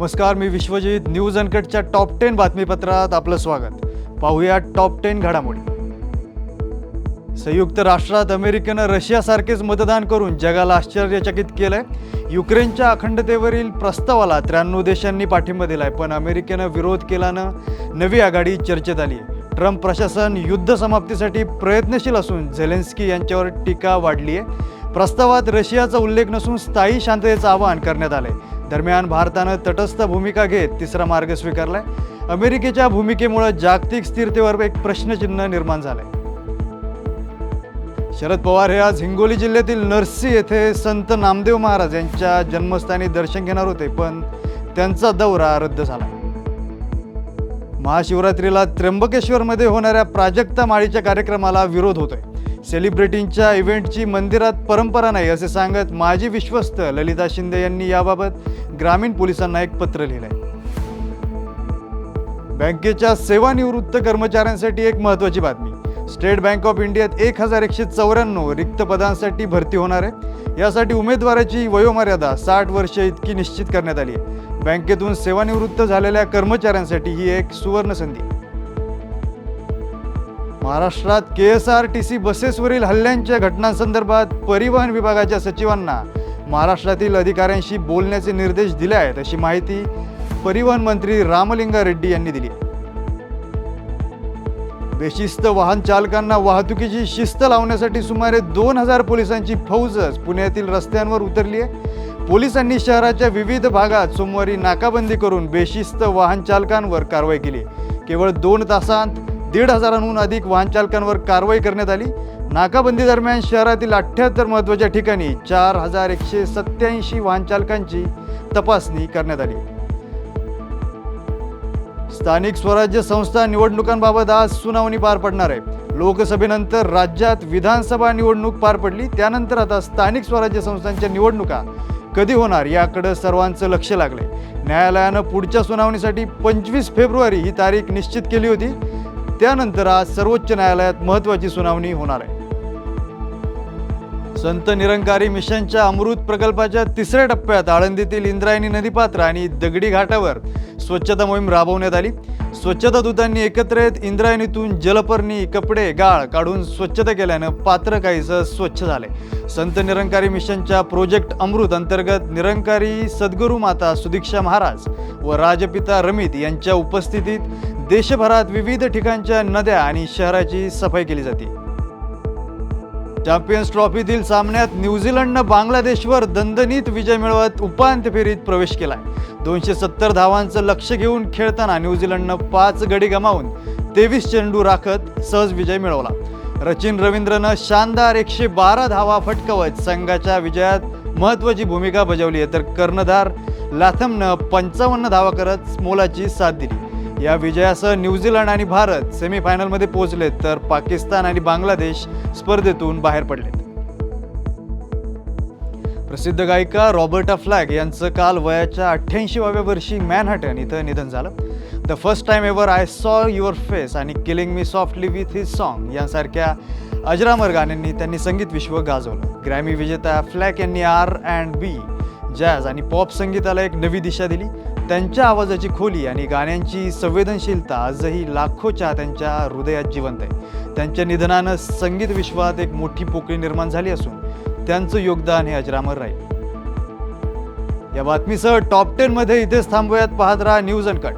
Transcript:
नमस्कार मी विश्वजित. न्यूज अनकटच्या टॉप टेन बातमीपत्रात आपलं स्वागत. पाहूया टॉप टेन घडामोडी. संयुक्त राष्ट्रात अमेरिकेनं रशियासारखेच मतदान करून जगाला आश्चर्यचकित केलंय. युक्रेनच्या अखंडतेवरील प्रस्तावाला त्र्याण्णव देशांनी पाठिंबा दिलाय पण अमेरिकेनं विरोध केल्यानं नवी आघाडी चर्चेत आली आहे. ट्रम्प प्रशासन युद्ध समाप्तीसाठी प्रयत्नशील असून झेलेन्स्की यांच्यावर टीका वाढली आहे. प्रस्तावात रशियाचा उल्लेख नसून स्थायी शांततेचं आवाहन करण्यात आलंय. दरम्यान भारतानं तटस्थ भूमिका घेत तिसरा मार्ग स्वीकारलाय. अमेरिकेच्या भूमिकेमुळे जागतिक स्थिरतेवर एक प्रश्नचिन्ह निर्माण झालंय. शरद पवार हे आज हिंगोली जिल्ह्यातील नरसी येथे संत नामदेव महाराज यांच्या जन्मस्थानी दर्शन घेणार होते पण त्यांचा दौरा रद्द झाला. महाशिवरात्रीला त्र्यंबकेश्वरमध्ये होणाऱ्या प्राजक्ता माळीच्या कार्यक्रमाला विरोध होतोय. सेलिब्रिटींच्या इव्हेंटची मंदिरात परंपरा नाही असे सांगत माजी विश्वस्त ललिता शिंदे यांनी याबाबत ग्रामीण पोलिसांना एक पत्र लिहिलंय. बँकेच्या सेवानिवृत्त कर्मचाऱ्यांसाठी एक महत्त्वाची बातमी. स्टेट बँक ऑफ इंडियात एक हजार एकशे चौऱ्याण्णव रिक्त पदांसाठी भरती होणार आहे. यासाठी उमेदवाराची वयोमर्यादा साठ वर्ष इतकी निश्चित करण्यात आली आहे. बँकेतून सेवानिवृत्त झालेल्या कर्मचाऱ्यांसाठी ही एक सुवर्ण संधी. महाराष्ट्रात K S R T C बसेसवरील हल्ल्यांच्या घटनांसंदर्भात परिवहन विभागाच्या सचिवांना महाराष्ट्रातील अधिकाऱ्यांशी बोलण्याचे निर्देश दिले आहेत अशी माहिती परिवहन मंत्री रामलिंगा रेड्डी यांनी दिली आहे. बेशिस्त वाहन चालकांना वाहतुकीची शिस्त लावण्यासाठी सुमारे दोन हजार पोलिसांची फौजच पुण्यातील रस्त्यांवर उतरली आहे. पोलिसांनी शहराच्या विविध भागात सोमवारी नाकाबंदी करून बेशिस्त वाहन चालकांवर कारवाई केली. केवळ दोन तासांत दीड हजारांहून अधिक वाहन चालकांवर कारवाई करण्यात आली. नाकाबंदी दरम्यान शहरातील अठ्ठ्याहत्तर महत्त्वाच्या ठिकाणी चार हजार एकशे सत्याऐंशी वाहनचालकांची तपासणी करण्यात आली. स्थानिक स्वराज्य संस्था निवडणुकांबाबत आज सुनावणी पार पडणार आहे. लोकसभेनंतर राज्यात विधानसभा निवडणूक पार पडली त्यानंतर आता स्थानिक स्वराज्य संस्थांच्या निवडणुका कधी होणार याकडे सर्वांचं लक्ष लागले न्यायालयानं पुढच्या सुनावणीसाठी पंचवीस फेब्रुवारी ही तारीख निश्चित केली होती. त्यानंतर आज सर्वोच्च न्यायालयात महत्त्वाची सुनावणी होणार आहे. संत निरंकारी मिशनच्या अमृत प्रकल्पाच्या तिसऱ्या टप्प्यात आळंदीतील इंद्रायणी नदीपात्र आणि दगडी घाटावर स्वच्छता मोहीम राबवण्यात आली. स्वच्छता दूतांनी एकत्र येत इंद्रायणीतून जलपर्णी कपडे गाळ काढून स्वच्छता केल्यानं पात्र काहीसं स्वच्छ झाले संत निरंकारी मिशनच्या प्रोजेक्ट अमृत अंतर्गत निरंकारी सद्गुरू माता सुदीक्षा महाराज व राजपिता रमित यांच्या उपस्थितीत देशभरात विविध ठिकाणच्या नद्या आणि शहराची सफाई केली जाते. चॅम्पियन्स ट्रॉफीतील सामन्यात न्यूझीलंडनं बांगलादेशवर दणदणीत विजय मिळवत उपांत्य फेरीत प्रवेश केलाय. दोनशे सत्तर धावांचं लक्ष घेऊन खेळताना न्यूझीलंडनं पाच गडी गमावून तेवीस चेंडू राखत सहज विजय मिळवला. रचिन रवींद्रनं शानदार एकशे बारा धावा फटकवत संघाच्या विजयात महत्त्वाची भूमिका बजावली आहे. तर कर्णधार लाथमनं पंचावन्न धावा करत मोलाची साथ दिली. या विजयासह न्यूझीलंड आणि भारत सेमीफायनलमध्ये पोहोचलेत तर पाकिस्तान आणि बांगलादेश स्पर्धेतून बाहेर पडलेत. प्रसिद्ध गायिका रॉबर्टा फ्लॅग यांचं काल वयाच्या अठ्ठ्याऐंशीव्या वर्षी मॅनहटन इथं निधन झालं. The first time ever I saw your face आणि killing me softly with his song यांसारख्या अजरामर गाण्यांनी त्यांनी संगीत विश्व गाजवलं. ग्रॅमी विजेता फ्लॅक यांनी आर अँड बी जॅझ आणि पॉप संगीताला एक नवी दिशा दिली. त्यांच्या आवाजाची खोली आणि गाण्यांची संवेदनशीलता आजही लाखो चाहत्यांच्या हृदयात जिवंत आहे. त्यांच्या निधनानं संगीत विश्वात एक मोठी पोकळी निर्माण झाली असून त्यांचं योगदान हे अजरामर राहील. या बातमीसह टॉप टेनमध्ये इथेच थांबूयात. पाहत राहा न्यूज अँड कट